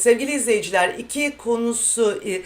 Sevgili izleyiciler, iki konusu, e,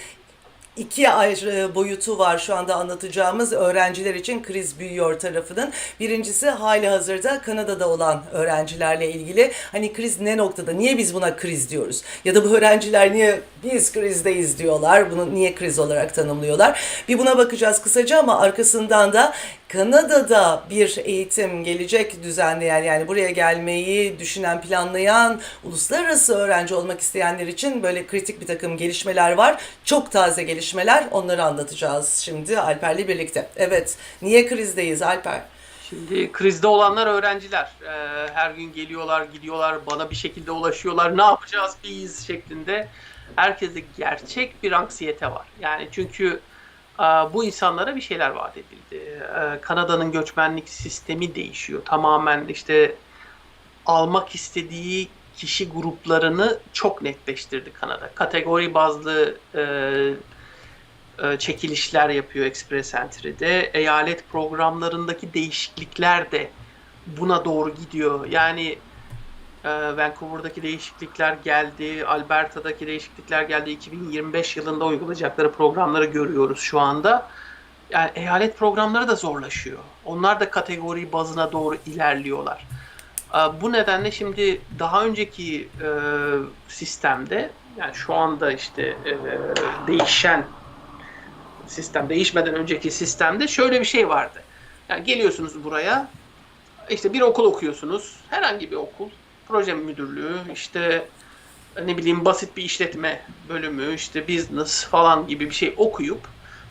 iki ayrı boyutu var şu anda anlatacağımız öğrenciler için kriz büyüyor tarafının. Birincisi hali hazırda Kanada'da olan öğrencilerle ilgili. Hani kriz ne noktada? Niye biz buna kriz diyoruz? Ya da bu öğrenciler niye biz krizdeyiz diyorlar? Bunu niye kriz olarak tanımlıyorlar? Bir buna bakacağız kısaca ama arkasından da Kanada'da bir eğitim gelecek düzenleyen yani buraya gelmeyi düşünen planlayan uluslararası öğrenci olmak isteyenler için böyle kritik bir takım gelişmeler var. Çok taze gelişmeler onları anlatacağız şimdi Alper'le birlikte. Evet niye krizdeyiz Alper? Şimdi krizde olanlar öğrenciler. Ee, her gün geliyorlar, gidiyorlar, bana bir şekilde ulaşıyorlar. Ne yapacağız biz şeklinde. Herkeste gerçek bir anksiyete var. Yani çünkü bu insanlara bir şeyler vaat edildi. E, Kanada'nın göçmenlik sistemi değişiyor. Tamamen işte almak istediği kişi gruplarını çok netleştirdi Kanada. Kategori bazlı e, e, çekilişler yapıyor Express Entry'de. Eyalet programlarındaki değişiklikler de buna doğru gidiyor. Yani Vancouver'daki değişiklikler geldi, Alberta'daki değişiklikler geldi. 2025 yılında uygulayacakları programları görüyoruz şu anda. Yani eyalet programları da zorlaşıyor. Onlar da kategori bazına doğru ilerliyorlar. E, Bu nedenle şimdi daha önceki e, sistemde yani şu anda işte e, değişen sistem değişmeden önceki sistemde şöyle bir şey vardı. Yani geliyorsunuz buraya işte bir okul okuyorsunuz. Herhangi bir okul. Proje müdürlüğü işte ne bileyim basit bir işletme bölümü işte business falan gibi bir şey okuyup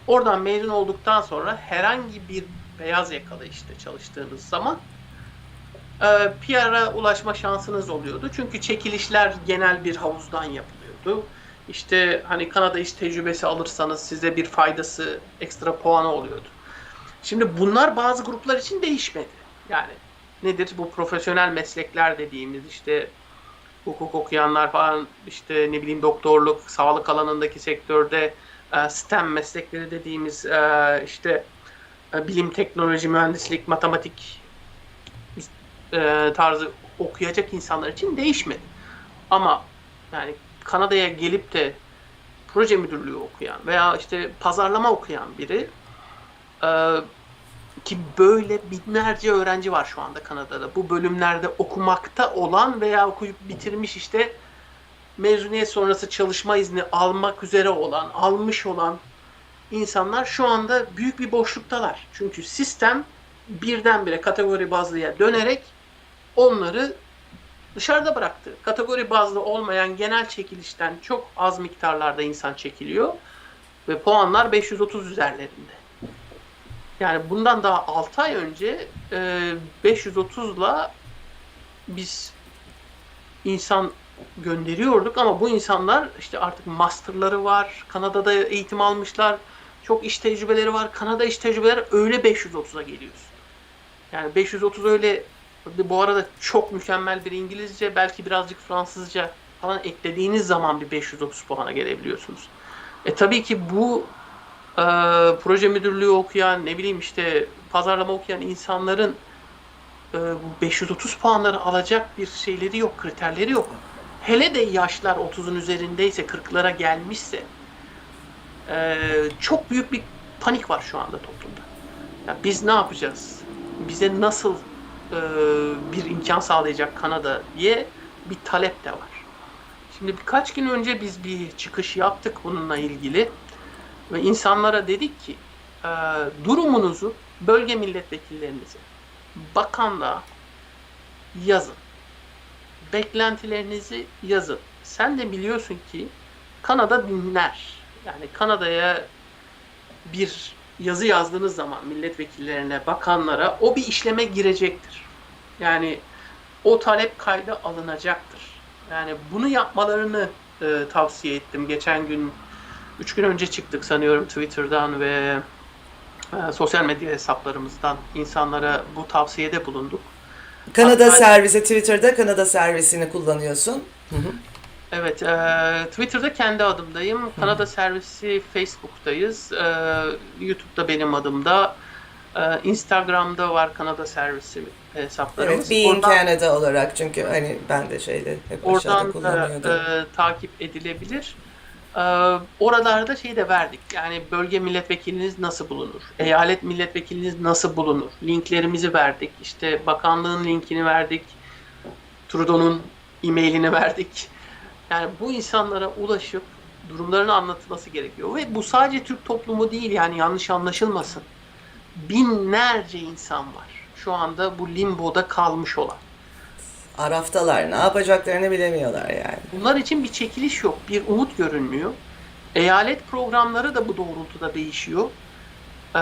oradan mezun olduktan sonra herhangi bir beyaz yakalı işte çalıştığınız zaman e, PR'a ulaşma şansınız oluyordu. Çünkü çekilişler genel bir havuzdan yapılıyordu. İşte hani Kanada iş tecrübesi alırsanız size bir faydası, ekstra puanı oluyordu. Şimdi bunlar bazı gruplar için değişmedi. Yani nedir bu profesyonel meslekler dediğimiz işte hukuk okuyanlar falan işte ne bileyim doktorluk, sağlık alanındaki sektörde e, STEM meslekleri dediğimiz e, işte e, bilim, teknoloji, mühendislik, matematik tarzı okuyacak insanlar için değişmedi. Ama yani Kanada'ya gelip de proje müdürlüğü okuyan veya işte pazarlama okuyan biri ki böyle binlerce öğrenci var şu anda Kanada'da. Bu bölümlerde okumakta olan veya okuyup bitirmiş işte mezuniyet sonrası çalışma izni almak üzere olan, almış olan insanlar şu anda büyük bir boşluktalar. Çünkü sistem birdenbire kategori bazlıya dönerek onları dışarıda bıraktı. Kategori bazlı olmayan genel çekilişten çok az miktarlarda insan çekiliyor ve puanlar 530 üzerlerinde. Yani bundan daha 6 ay önce e, 530'la biz insan gönderiyorduk ama bu insanlar işte artık masterları var, Kanada'da eğitim almışlar, çok iş tecrübeleri var. Kanada iş tecrübeleri öyle 530'a geliyoruz. Yani 530 öyle bu arada çok mükemmel bir İngilizce, belki birazcık Fransızca falan eklediğiniz zaman bir 530 puana gelebiliyorsunuz. E tabii ki bu e, proje müdürlüğü okuyan, ne bileyim işte pazarlama okuyan insanların e, bu 530 puanları alacak bir şeyleri yok, kriterleri yok. Hele de yaşlar 30'un üzerindeyse, 40'lara gelmişse e, çok büyük bir panik var şu anda toplumda. Ya biz ne yapacağız? Bize nasıl e, bir imkan sağlayacak Kanada diye bir talep de var. Şimdi birkaç gün önce biz bir çıkış yaptık bununla ilgili ve insanlara dedik ki e, durumunuzu bölge milletvekillerinize, bakanlığa yazın. Beklentilerinizi yazın. Sen de biliyorsun ki Kanada dinler. Yani Kanada'ya bir yazı yazdığınız zaman milletvekillerine, bakanlara o bir işleme girecektir. Yani o talep kayda alınacaktır. Yani bunu yapmalarını e, tavsiye ettim. Geçen gün, üç gün önce çıktık sanıyorum Twitter'dan ve e, sosyal medya hesaplarımızdan insanlara bu tavsiyede bulunduk. Kanada Hatta- servisi, Twitter'da Kanada servisini kullanıyorsun. Hı hı. Evet, e, Twitter'da kendi adımdayım. Kanada servisi Facebook'tayız. E, YouTube'da benim adımda. Ee, Instagram'da var Kanada servisi hesaplarımız. Evet, Being Oradan- Canada olarak çünkü hani ben de şeyde hep aşağıda Oradan da kullanıyordum. e, takip edilebilir. E, oralarda şey de verdik. Yani bölge milletvekiliniz nasıl bulunur? Eyalet milletvekiliniz nasıl bulunur? Linklerimizi verdik. İşte bakanlığın linkini verdik. Trudeau'nun e-mailini verdik. Yani bu insanlara ulaşıp durumlarını anlatılması gerekiyor. Ve bu sadece Türk toplumu değil yani yanlış anlaşılmasın. Binlerce insan var. Şu anda bu limboda kalmış olan. Araftalar ne yapacaklarını bilemiyorlar yani. Bunlar için bir çekiliş yok, bir umut görünmüyor. Eyalet programları da bu doğrultuda değişiyor. Ee,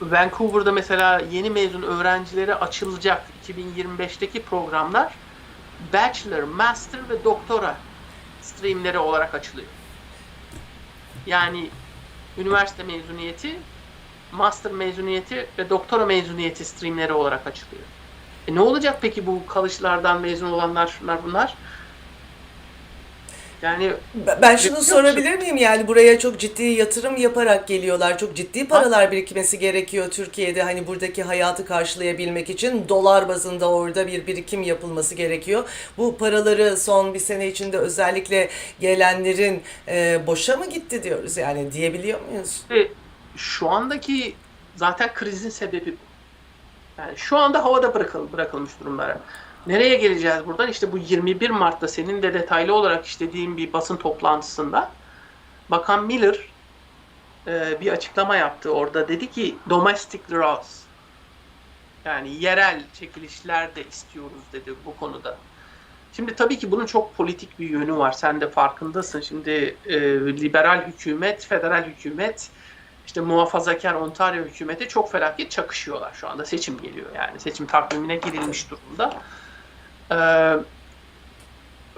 Vancouver'da mesela yeni mezun öğrencilere açılacak 2025'teki programlar Bachelor, Master ve Doktora streamleri olarak açılıyor. Yani üniversite mezuniyeti, master mezuniyeti ve doktora mezuniyeti streamleri olarak açılıyor. E ne olacak peki bu kalışlardan mezun olanlar şunlar bunlar? Yani Ben şunu sorabilir miyim? Yani buraya çok ciddi yatırım yaparak geliyorlar. Çok ciddi paralar birikmesi gerekiyor Türkiye'de. Hani buradaki hayatı karşılayabilmek için dolar bazında orada bir birikim yapılması gerekiyor. Bu paraları son bir sene içinde özellikle gelenlerin e, boşa mı gitti diyoruz yani diyebiliyor muyuz? ve şu andaki zaten krizin sebebi bu. Yani şu anda havada bırakıl, bırakılmış durumlara. Nereye geleceğiz buradan? İşte bu 21 Mart'ta senin de detaylı olarak işlediğin bir basın toplantısında Bakan Miller e, bir açıklama yaptı orada. Dedi ki domestic draws yani yerel çekilişler de istiyoruz dedi bu konuda. Şimdi tabii ki bunun çok politik bir yönü var. Sen de farkındasın. Şimdi e, liberal hükümet, federal hükümet, işte muhafazakar Ontario hükümeti çok felaket çakışıyorlar şu anda. Seçim geliyor yani. Seçim takvimine girilmiş durumda. Ee,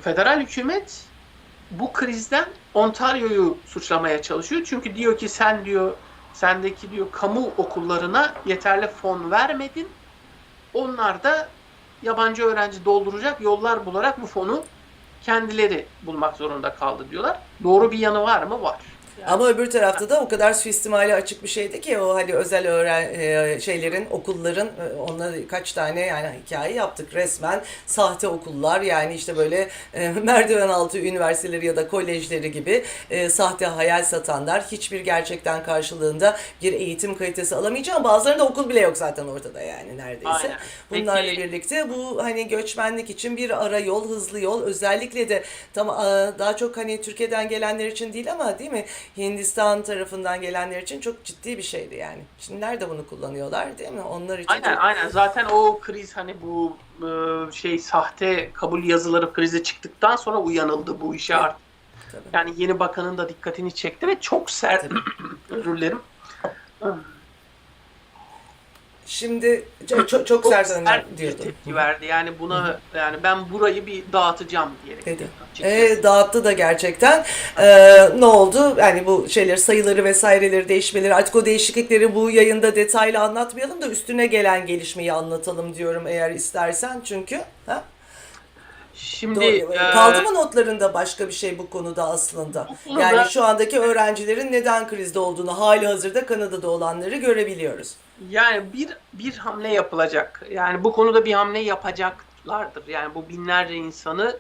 federal hükümet bu krizden Ontario'yu suçlamaya çalışıyor. Çünkü diyor ki sen diyor sendeki diyor kamu okullarına yeterli fon vermedin. Onlar da yabancı öğrenci dolduracak yollar bularak bu fonu kendileri bulmak zorunda kaldı diyorlar. Doğru bir yanı var mı? Var. Ama öbür tarafta da o kadar suistimali açık bir şeydi ki o hani özel öğren e, şeylerin okulların e, onunla kaç tane yani hikaye yaptık resmen sahte okullar yani işte böyle e, merdiven altı üniversiteleri ya da kolejleri gibi e, sahte hayal satanlar hiçbir gerçekten karşılığında bir eğitim kalitesi alamayacağım bazılarında okul bile yok zaten ortada yani neredeyse. Aynen. Bunlarla Peki- birlikte bu hani göçmenlik için bir ara yol, hızlı yol özellikle de tam a, daha çok hani Türkiye'den gelenler için değil ama değil mi? Hindistan tarafından gelenler için çok ciddi bir şeydi yani. Şimdi nerede bunu kullanıyorlar değil mi? Onlar için Aynen çok- aynen zaten o kriz hani bu e, şey sahte kabul yazıları krizi çıktıktan sonra uyanıldı bu işe Evet. artık. Tabii. Yani yeni bakanın da dikkatini çekti ve çok sert özür dilerim. Şimdi çok çok, çok bir diyordum. tepki verdi. Yani buna yani ben burayı bir dağıtacağım diyerek. Dedi. E, dağıttı da gerçekten. E, ne oldu? Yani bu şeyleri sayıları vesaireleri değişmeleri artık o değişiklikleri bu yayında detaylı anlatmayalım da üstüne gelen gelişmeyi anlatalım diyorum eğer istersen çünkü. Ha? Şimdi Doğru. e, Kaldı mı notlarında başka bir şey bu konuda aslında? Yani şu andaki öğrencilerin neden krizde olduğunu hali hazırda Kanada'da olanları görebiliyoruz. Yani bir bir hamle yapılacak. Yani bu konuda bir hamle yapacaklardır. Yani bu binlerce insanı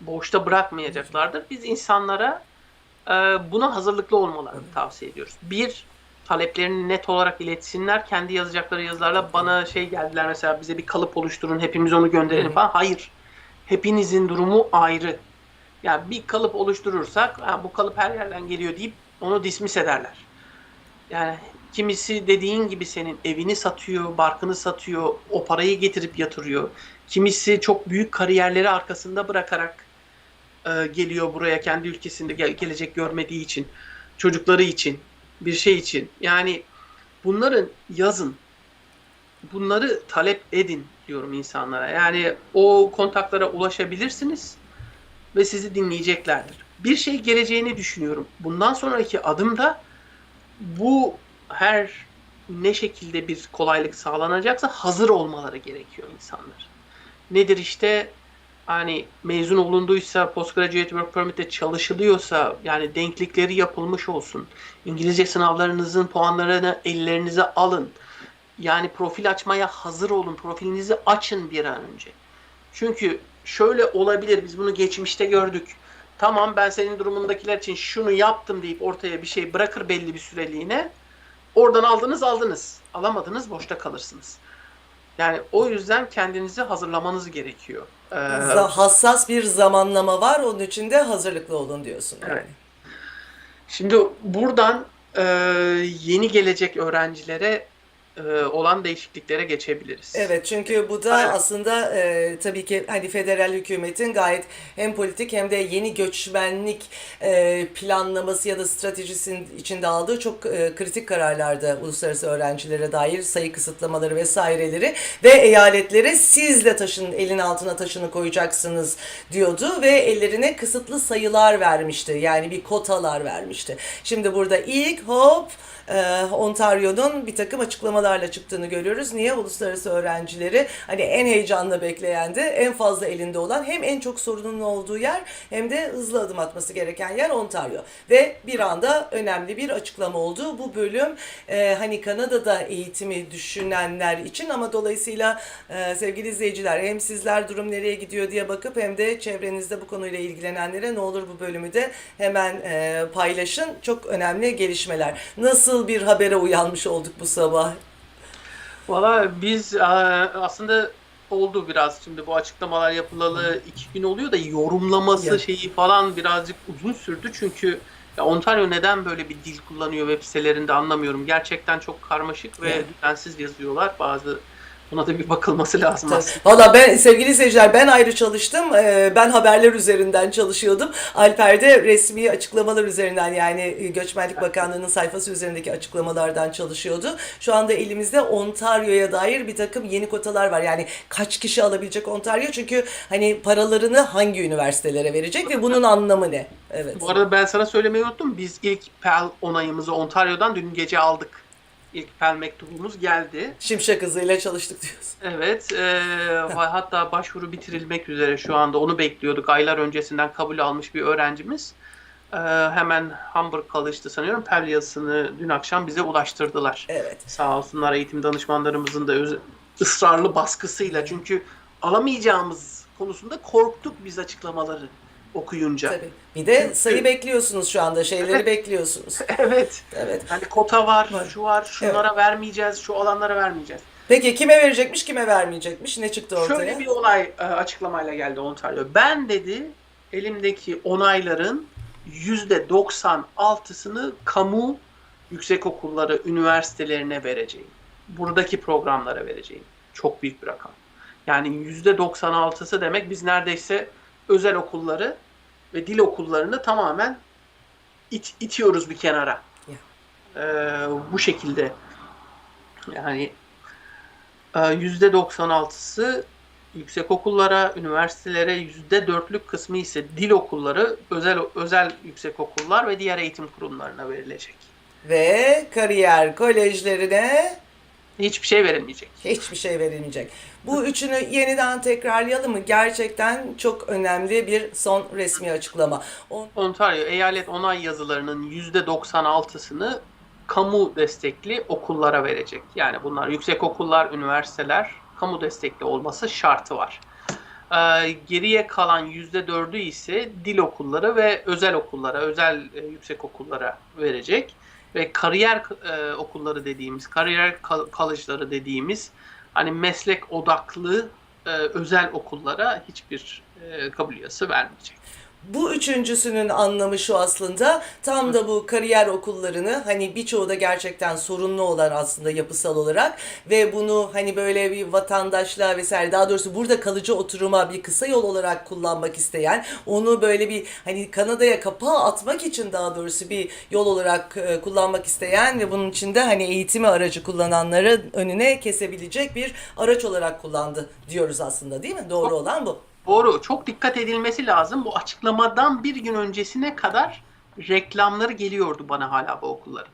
boşta bırakmayacaklardır. Biz insanlara e, buna hazırlıklı olmalarını tavsiye ediyoruz. Bir, taleplerini net olarak iletsinler. Kendi yazacakları yazılarla bana şey geldiler mesela bize bir kalıp oluşturun hepimiz onu gönderelim falan. Hayır. Hepinizin durumu ayrı. Yani bir kalıp oluşturursak bu kalıp her yerden geliyor deyip onu dismiss ederler. Yani kimisi dediğin gibi senin evini satıyor, barkını satıyor, o parayı getirip yatırıyor. Kimisi çok büyük kariyerleri arkasında bırakarak e, geliyor buraya kendi ülkesinde gel- gelecek görmediği için, çocukları için, bir şey için. Yani bunların yazın, bunları talep edin diyorum insanlara. Yani o kontaklara ulaşabilirsiniz ve sizi dinleyeceklerdir. Bir şey geleceğini düşünüyorum. Bundan sonraki adımda bu her ne şekilde bir kolaylık sağlanacaksa hazır olmaları gerekiyor insanlar. Nedir işte hani mezun olunduysa postgraduate work permit'te çalışılıyorsa yani denklikleri yapılmış olsun. İngilizce sınavlarınızın puanlarını ellerinize alın. Yani profil açmaya hazır olun. Profilinizi açın bir an önce. Çünkü şöyle olabilir. Biz bunu geçmişte gördük. Tamam ben senin durumundakiler için şunu yaptım deyip ortaya bir şey bırakır belli bir süreliğine. Oradan aldınız aldınız. Alamadınız boşta kalırsınız. Yani o yüzden kendinizi hazırlamanız gerekiyor. Ee, hassas bir zamanlama var. Onun için de hazırlıklı olun diyorsun. Evet. Şimdi buradan e, yeni gelecek öğrencilere e, olan değişikliklere geçebiliriz. Evet çünkü bu da Aynen. aslında e, tabii ki hani federal hükümetin gayet hem politik hem de yeni göçmenlik e, planlaması ya da stratejisinin içinde aldığı çok e, kritik kararlarda uluslararası öğrencilere dair sayı kısıtlamaları vesaireleri ve eyaletlere sizle taşın elin altına taşını koyacaksınız diyordu ve ellerine kısıtlı sayılar vermişti. Yani bir kotalar vermişti. Şimdi burada ilk hop e, Ontario'nun bir takım açıklamalarla çıktığını görüyoruz. Niye? Uluslararası öğrencileri hani en heyecanla bekleyen de en fazla elinde olan hem en çok sorunun olduğu yer hem de hızlı adım atması gereken yer Ontario. Ve bir anda önemli bir açıklama oldu. Bu bölüm e, hani Kanada'da eğitimi düşünenler için ama dolayısıyla e, sevgili izleyiciler hem sizler durum nereye gidiyor diye bakıp hem de çevrenizde bu konuyla ilgilenenlere ne olur bu bölümü de hemen e, paylaşın. Çok önemli gelişmeler. Nasıl bir habere uyanmış olduk bu sabah? Valla biz e, aslında oldu biraz şimdi bu açıklamalar yapılalı iki gün oluyor da yorumlaması Ya. şeyi falan birazcık uzun sürdü çünkü ya Ontario neden böyle bir dil kullanıyor web sitelerinde anlamıyorum. Gerçekten çok karmaşık ve Ya. düzensiz yazıyorlar. Bazı buna da bir bakılması lazım aslında. Valla ben sevgili izleyiciler ben ayrı çalıştım. Ee, Ben haberler üzerinden çalışıyordum. Alper de resmi açıklamalar üzerinden yani e, Göçmenlik Bakanlığı'nın sayfası üzerindeki açıklamalardan çalışıyordu. Şu anda elimizde Ontario'ya dair bir takım yeni kotalar var. Yani kaç kişi alabilecek Ontario? Çünkü hani paralarını hangi üniversitelere verecek ve bunun anlamı ne? Evet. Bu arada ben sana söylemeyi unuttum. Biz ilk PEL onayımızı Ontario'dan dün gece aldık. İlk PEL mektubumuz geldi. Şimşek hızıyla çalıştık diyorsun. Evet, va- hatta başvuru bitirilmek üzere şu anda onu bekliyorduk. Aylar öncesinden kabul almış bir öğrencimiz. Eee, hemen Hamburg College'da sanıyorum PEL yazısını dün akşam bize ulaştırdılar. Evet. Sağ olsunlar eğitim danışmanlarımızın da öz- ısrarlı baskısıyla. Çünkü alamayacağımız konusunda korktuk biz açıklamaları okuyunca. Tabii. Bir de sayı bekliyorsunuz şu anda. Şeyleri bekliyorsunuz. Evet. Evet. Hani kota var, Var. şu var, şunlara vermeyeceğiz, şu alanlara vermeyeceğiz. Peki kime verecekmiş, kime vermeyecekmiş? Ne çıktı ortaya? Şöyle bir olay e, açıklamayla geldi Ontario. Ben dedi elimdeki onayların yüzde 96'sını kamu yüksekokulları, üniversitelerine vereceğim. Buradaki programlara vereceğim. Çok büyük bir rakam. Yani yüzde 96'sı demek biz neredeyse özel okulları ve dil okullarını tamamen it, itiyoruz bir kenara. Ee, bu şekilde yani e, yüzde 96'sı yüksek okullara, üniversitelere yüzde dörtlük kısmı ise dil okulları, özel özel yüksek okullar ve diğer eğitim kurumlarına verilecek. Ve kariyer kolejlerine Hiçbir şey verilmeyecek. hiçbir şey verilmeyecek. Bu üçünü yeniden tekrarlayalım mı? Gerçekten çok önemli bir son resmi açıklama. On- Ontario eyalet onay yazılarının yüzde 96'sını kamu destekli okullara verecek. Yani bunlar yüksek okullar, üniversiteler, kamu destekli olması şartı var. Ee, geriye kalan yüzde dördü ise dil okulları ve özel okullara, özel e, yüksek okullara verecek. Ve kariyer e, okulları dediğimiz, kariyer kal- college'ları dediğimiz hani meslek odaklı e, özel okullara hiçbir e, kabul vermeyecek. Bu üçüncüsünün anlamı şu aslında tam da bu kariyer okullarını hani birçoğu da gerçekten sorunlu olan aslında yapısal olarak ve bunu hani böyle bir vatandaşlığa vesaire daha doğrusu burada kalıcı oturuma bir kısa yol olarak kullanmak isteyen onu böyle bir hani Kanada'ya kapağı atmak için daha doğrusu bir yol olarak e, kullanmak isteyen ve bunun içinde hani eğitimi aracı kullananları önüne kesebilecek bir araç olarak kullandı diyoruz aslında değil mi? Doğru olan bu. Doğru. Çok dikkat edilmesi lazım. Bu açıklamadan bir gün öncesine kadar reklamları geliyordu bana hala bu okulların.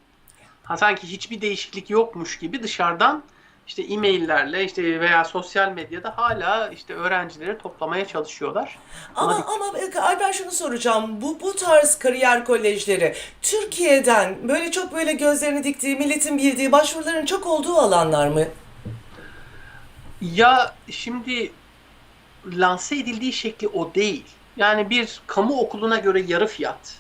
Ha, sanki hiçbir değişiklik yokmuş gibi dışarıdan işte e-maillerle işte veya sosyal medyada hala işte öğrencileri toplamaya çalışıyorlar. Ama ama e, Alper şunu soracağım. Bu bu tarz kariyer kolejleri Türkiye'den böyle çok böyle gözlerini diktiği, milletin bildiği başvuruların çok olduğu alanlar mı? Ya şimdi lanse edildiği şekli o değil. Yani bir kamu okuluna göre yarı fiyat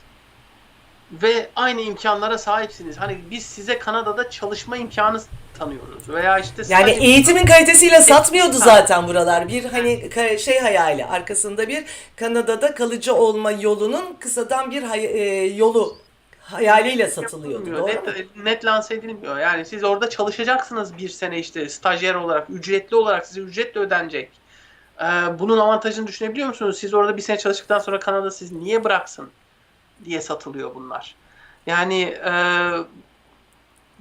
ve aynı imkanlara sahipsiniz. Hani biz size Kanada'da çalışma imkanı tanıyoruz veya işte Yani eğitimin kalitesiyle satmıyordu zaten buralar. Bir hani şey hayali arkasında bir Kanada'da kalıcı olma yolunun kısadan bir hay- e, yolu hayaliyle satılıyordu. Doğru mu? Net, net lanse edilmiyor. Yani siz orada çalışacaksınız bir sene işte stajyer olarak, ücretli olarak size ücretle ödenecek. Ee, bunun avantajını düşünebiliyor musunuz? Siz orada bir sene çalıştıktan sonra Kanada sizi niye bıraksın diye satılıyor bunlar. Yani e,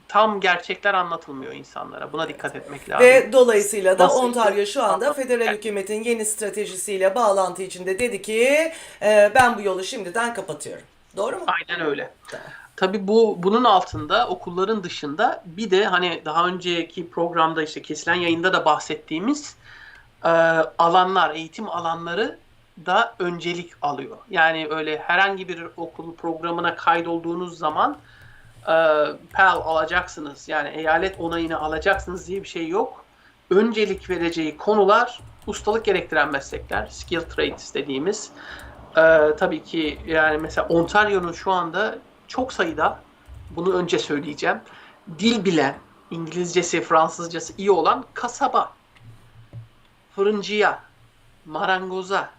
tam gerçekler anlatılmıyor insanlara. Buna dikkat etmek lazım. Ve dolayısıyla da Nasıl? Ontario şu anda federal hükümetin yeni stratejisiyle bağlantı içinde dedi ki e, ben bu yolu şimdiden kapatıyorum. Doğru mu? Aynen öyle. Tamam. Tabii bu bunun altında okulların dışında bir de hani daha önceki programda işte kesilen yayında da bahsettiğimiz e, alanlar, eğitim alanları da öncelik alıyor. Yani öyle herhangi bir okul programına kaydolduğunuz zaman e, PAL alacaksınız. Yani eyalet onayını alacaksınız diye bir şey yok. Öncelik vereceği konular ustalık gerektiren meslekler, skill trades dediğimiz. Ee, tabii ki yani mesela Ontario'nun şu anda çok sayıda bunu önce söyleyeceğim. Dil bilen, İngilizcesi, Fransızcası iyi olan kasaba, fırıncıya, marangoza,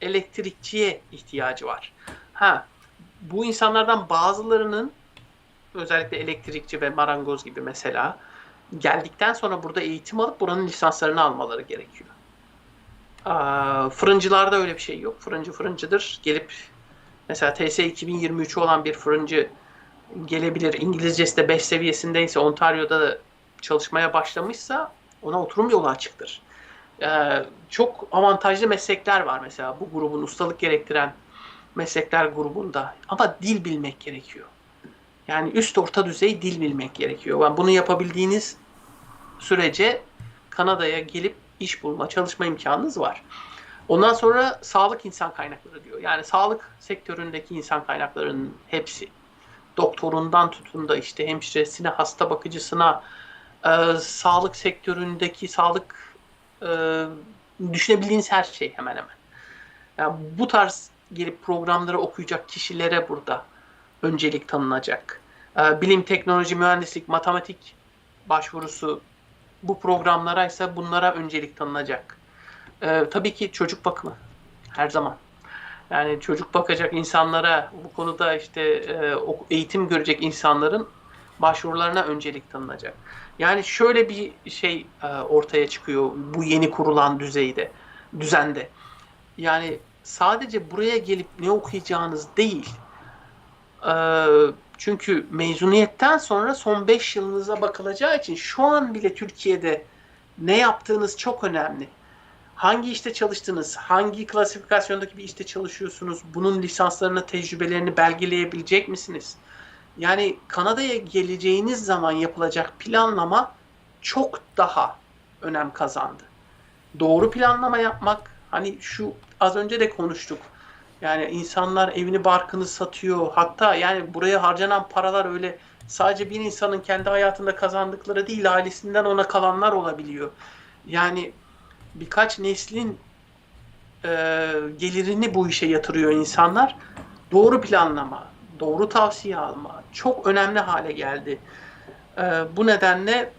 elektrikçiye ihtiyacı var. Ha, bu insanlardan bazılarının özellikle elektrikçi ve marangoz gibi mesela geldikten sonra burada eğitim alıp buranın lisanslarını almaları gerekiyor. Aa, fırıncılarda öyle bir şey yok. Fırıncı fırıncıdır. Gelip mesela TS 2023 olan bir fırıncı gelebilir. İngilizcesi de 5 seviyesindeyse Ontario'da da çalışmaya başlamışsa ona oturum yolu açıktır. Ee, çok avantajlı meslekler var mesela bu grubun ustalık gerektiren meslekler grubunda. Ama dil bilmek gerekiyor. Yani üst orta düzey dil bilmek gerekiyor. Yani bunu yapabildiğiniz sürece Kanada'ya gelip iş bulma, çalışma imkanınız var. Ondan sonra sağlık insan kaynakları diyor. Yani sağlık sektöründeki insan kaynaklarının hepsi. Doktorundan tutun da işte hemşiresine, hasta bakıcısına, e, sağlık sektöründeki sağlık e, düşünebildiğiniz her şey hemen hemen. Yani bu tarz gelip programları okuyacak kişilere burada öncelik tanınacak. E, bilim, teknoloji, mühendislik, matematik başvurusu bu programlara ise bunlara öncelik tanınacak. Ee, tabii ki çocuk bakımı her zaman. Yani çocuk bakacak insanlara bu konuda işte e, eğitim görecek insanların başvurularına öncelik tanınacak. Yani şöyle bir şey e, ortaya çıkıyor bu yeni kurulan düzeyde, düzende. Yani sadece buraya gelip ne okuyacağınız değil. Ee, çünkü mezuniyetten sonra son 5 yılınıza bakılacağı için şu an bile Türkiye'de ne yaptığınız çok önemli. Hangi işte çalıştınız, hangi klasifikasyondaki bir işte çalışıyorsunuz, bunun lisanslarını, tecrübelerini belgeleyebilecek misiniz? Yani Kanada'ya geleceğiniz zaman yapılacak planlama çok daha önem kazandı. Doğru planlama yapmak, hani şu az önce de konuştuk. Yani insanlar evini barkını satıyor. Hatta yani buraya harcanan paralar öyle sadece bir insanın kendi hayatında kazandıkları değil, ailesinden ona kalanlar olabiliyor. Yani birkaç neslin e, gelirini bu işe yatırıyor insanlar. Doğru planlama, doğru tavsiye alma çok önemli hale geldi. E, bu nedenle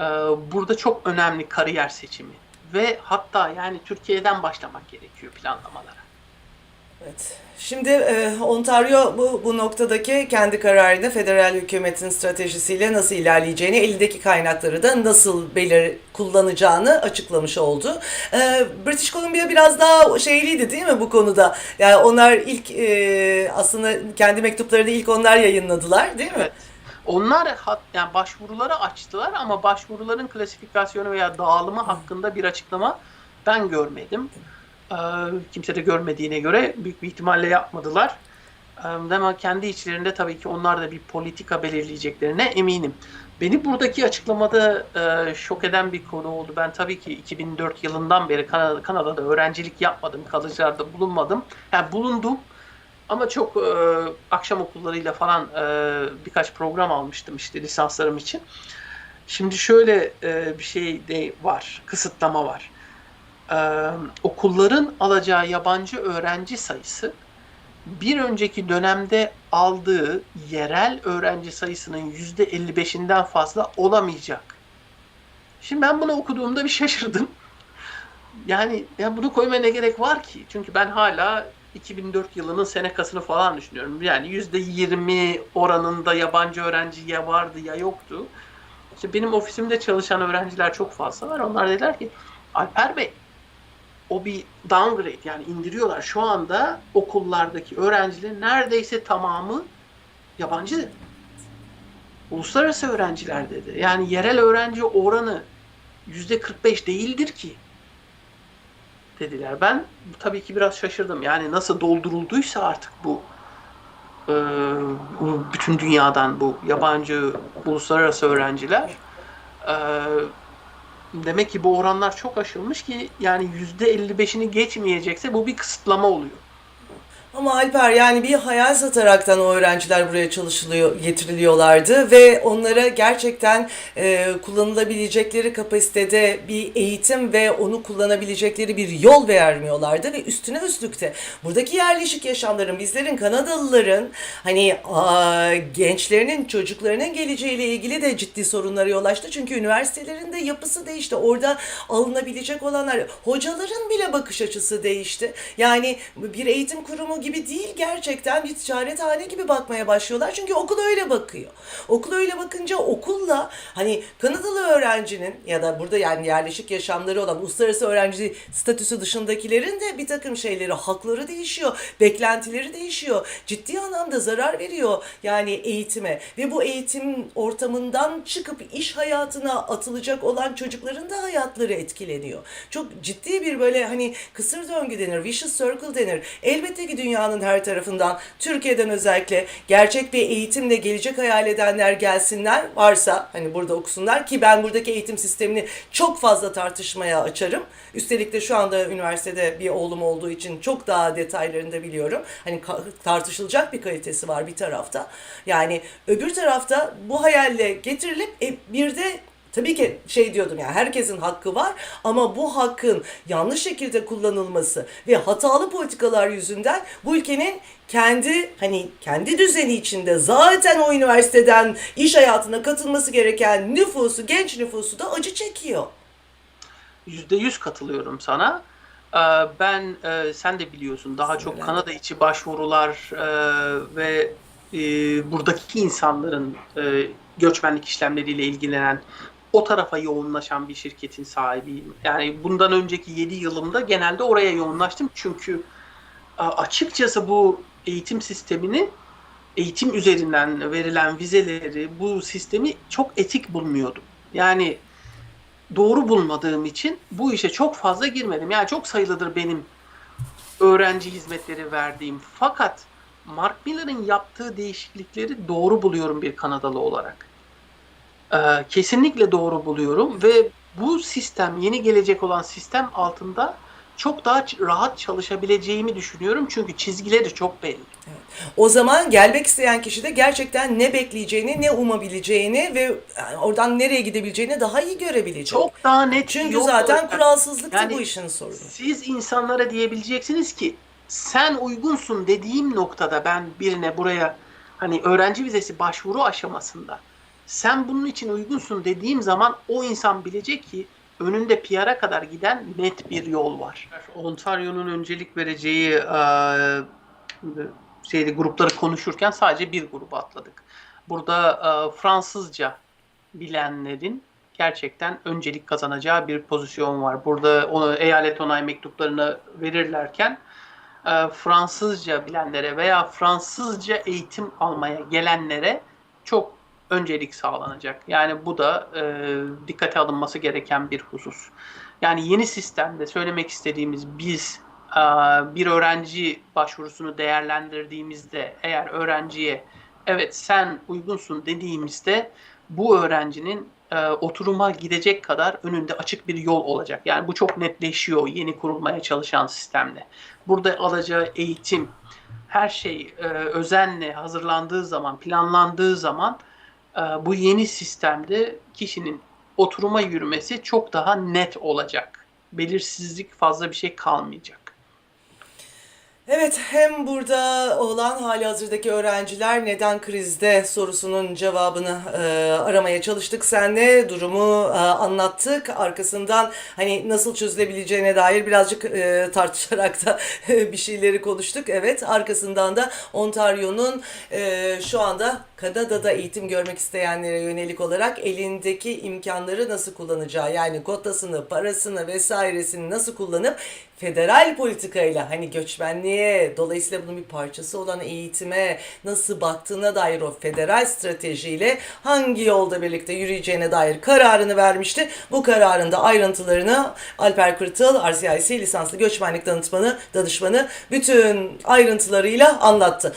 e, burada çok önemli kariyer seçimi ve hatta yani Türkiye'den başlamak gerekiyor planlamalara. Evet. Şimdi e, Ontario bu, bu noktadaki kendi kararını federal hükümetin stratejisiyle nasıl ilerleyeceğini, elindeki kaynakları da nasıl belir kullanacağını açıklamış oldu. E, British Columbia biraz daha şeyliydi değil mi bu konuda? Yani onlar ilk e, aslında kendi mektuplarını ilk onlar yayınladılar değil mi? Evet. Onlar hat, yani başvuruları açtılar ama başvuruların klasifikasyonu veya dağılımı hakkında bir açıklama ben görmedim. Ee, kimse de görmediğine göre büyük bir ihtimalle yapmadılar. Ama kendi içlerinde tabii ki onlar da bir politika belirleyeceklerine eminim. Beni buradaki açıklamada e, şok eden bir konu oldu. Ben tabii ki 2004 yılından beri Kanada, Kanada'da öğrencilik yapmadım, kalıcılarda bulunmadım. Yani bulundum ama çok e, akşam okullarıyla falan e, birkaç program almıştım işte lisanslarım için. Şimdi şöyle e, bir şey de var, kısıtlama var. E, okulların alacağı yabancı öğrenci sayısı bir önceki dönemde aldığı yerel öğrenci sayısının %55'inden fazla olamayacak. Şimdi ben bunu okuduğumda bir şaşırdım. Yani ya bunu koymaya ne gerek var ki? Çünkü ben hala 2004 yılının senekasını falan düşünüyorum. Yani %20 oranında yabancı öğrenci ya vardı ya yoktu. İşte benim ofisimde çalışan öğrenciler çok fazla var. Onlar dediler ki Alper Bey o bir downgrade yani indiriyorlar. Şu anda okullardaki öğrencilerin neredeyse tamamı yabancı. Uluslararası öğrenciler dedi. Yani yerel öğrenci oranı yüzde 45 değildir ki dediler. Ben tabii ki biraz şaşırdım. Yani nasıl doldurulduysa artık bu e, bütün dünyadan bu yabancı uluslararası öğrenciler e, demek ki bu oranlar çok aşılmış ki yani %55'ini geçmeyecekse bu bir kısıtlama oluyor. Ama Alper yani bir hayal sataraktan o öğrenciler buraya çalışılıyor, getiriliyorlardı ve onlara gerçekten e, kullanılabilecekleri kapasitede bir eğitim ve onu kullanabilecekleri bir yol vermiyorlardı ve üstüne üstlük de buradaki yerleşik yaşamların, bizlerin, Kanadalıların hani aa, gençlerinin, çocuklarının geleceğiyle ilgili de ciddi sorunlara yol açtı. Çünkü üniversitelerin de yapısı değişti. Orada alınabilecek olanlar, hocaların bile bakış açısı değişti. Yani bir eğitim kurumu gibi değil gerçekten bir ticarethane gibi bakmaya başlıyorlar. Çünkü okul öyle bakıyor. Okul öyle bakınca okulla hani Kanadalı öğrencinin ya da burada yani yerleşik yaşamları olan uluslararası öğrenci statüsü dışındakilerin de bir takım şeyleri, hakları değişiyor, beklentileri değişiyor. Ciddi anlamda zarar veriyor yani eğitime ve bu eğitim ortamından çıkıp iş hayatına atılacak olan çocukların da hayatları etkileniyor. Çok ciddi bir böyle hani kısır döngü denir, vicious circle denir. Elbette ki dünyanın her tarafından, Türkiye'den özellikle gerçek bir eğitimle gelecek hayal edenler gelsinler. Varsa hani burada okusunlar ki ben buradaki eğitim sistemini çok fazla tartışmaya açarım. Üstelik de şu anda üniversitede bir oğlum olduğu için çok daha detaylarını da biliyorum. Hani tartışılacak bir kalitesi var bir tarafta. Yani öbür tarafta bu hayalle getirilip e, bir de Tabii ki şey diyordum yani herkesin hakkı var ama bu hakkın yanlış şekilde kullanılması ve hatalı politikalar yüzünden bu ülkenin kendi hani kendi düzeni içinde zaten o üniversiteden iş hayatına katılması gereken nüfusu, genç nüfusu da acı çekiyor. %100 katılıyorum sana. Ee, Ben e, sen de biliyorsun daha çok Söyle. Kanada içi başvurular e, ve e, buradaki insanların göçmenlik işlemleriyle ilgilenen o tarafa yoğunlaşan bir şirketin sahibiyim. Yani bundan önceki 7 yılımda genelde oraya yoğunlaştım çünkü açıkçası bu eğitim sistemini eğitim üzerinden verilen vizeleri bu sistemi çok etik bulmuyordum. Yani doğru bulmadığım için bu işe çok fazla girmedim. Yani çok sayılıdır benim öğrenci hizmetleri verdiğim. Fakat Mark Miller'ın yaptığı değişiklikleri doğru buluyorum bir Kanadalı olarak. Ee, kesinlikle doğru buluyorum ve bu sistem, yeni gelecek olan sistem altında çok daha rahat çalışabileceğimi düşünüyorum. Çünkü çizgileri çok belli. O zaman gelmek isteyen kişi de gerçekten ne bekleyeceğini, ne umabileceğini ve oradan nereye gidebileceğini daha iyi görebilecek. Çok daha net Çünkü yol zaten olacak. kuralsızlık Yani bu işin sorunu. Siz insanlara diyebileceksiniz ki sen uygunsun dediğim noktada ben birine buraya hani öğrenci vizesi başvuru aşamasında sen bunun için uygunsun dediğim zaman o insan bilecek ki önünde PR'a kadar giden net bir yol var. Ontario'nun öncelik vereceği eee, şeyde grupları konuşurken sadece bir grubu atladık. Burada eee, Fransızca bilenlerin gerçekten öncelik kazanacağı bir pozisyon var. Burada onu eyalet onay mektuplarını verirlerken e, Fransızca bilenlere veya Fransızca eğitim almaya gelenlere çok öncelik sağlanacak. Yani bu da e, dikkate alınması gereken bir husus. Yani yeni sistemde söylemek istediğimiz biz Ee, bir öğrenci başvurusunu değerlendirdiğimizde eğer öğrenciye evet sen uygunsun dediğimizde bu öğrencinin e, oturuma gidecek kadar önünde açık bir yol olacak. Yani bu çok netleşiyor yeni kurulmaya çalışan sistemde. Burada alacağı eğitim, her şey e, özenle hazırlandığı zaman, planlandığı zaman e, bu yeni sistemde kişinin oturuma yürümesi çok daha net olacak. Belirsizlik fazla bir şey kalmayacak. Evet, hem burada olan hali hazırdaki öğrenciler neden krizde sorusunun cevabını e, aramaya çalıştık senle. Durumu e, anlattık. Arkasından hani nasıl çözülebileceğine dair birazcık e, tartışarak da bir şeyleri konuştuk. Evet, arkasından da Ontario'nun e, şu anda Kanada'da eğitim görmek isteyenlere yönelik olarak elindeki imkanları nasıl kullanacağı yani kotasını, parasını vesairesini nasıl kullanıp federal politikayla hani göçmenliğe dolayısıyla bunun bir parçası olan eğitime nasıl baktığına dair o federal stratejiyle hangi yolda birlikte yürüyeceğine dair kararını vermişti. Bu kararın da ayrıntılarını Alper Kırtıl, RCIC lisanslı göçmenlik danışmanı, danışmanı bütün ayrıntılarıyla anlattı.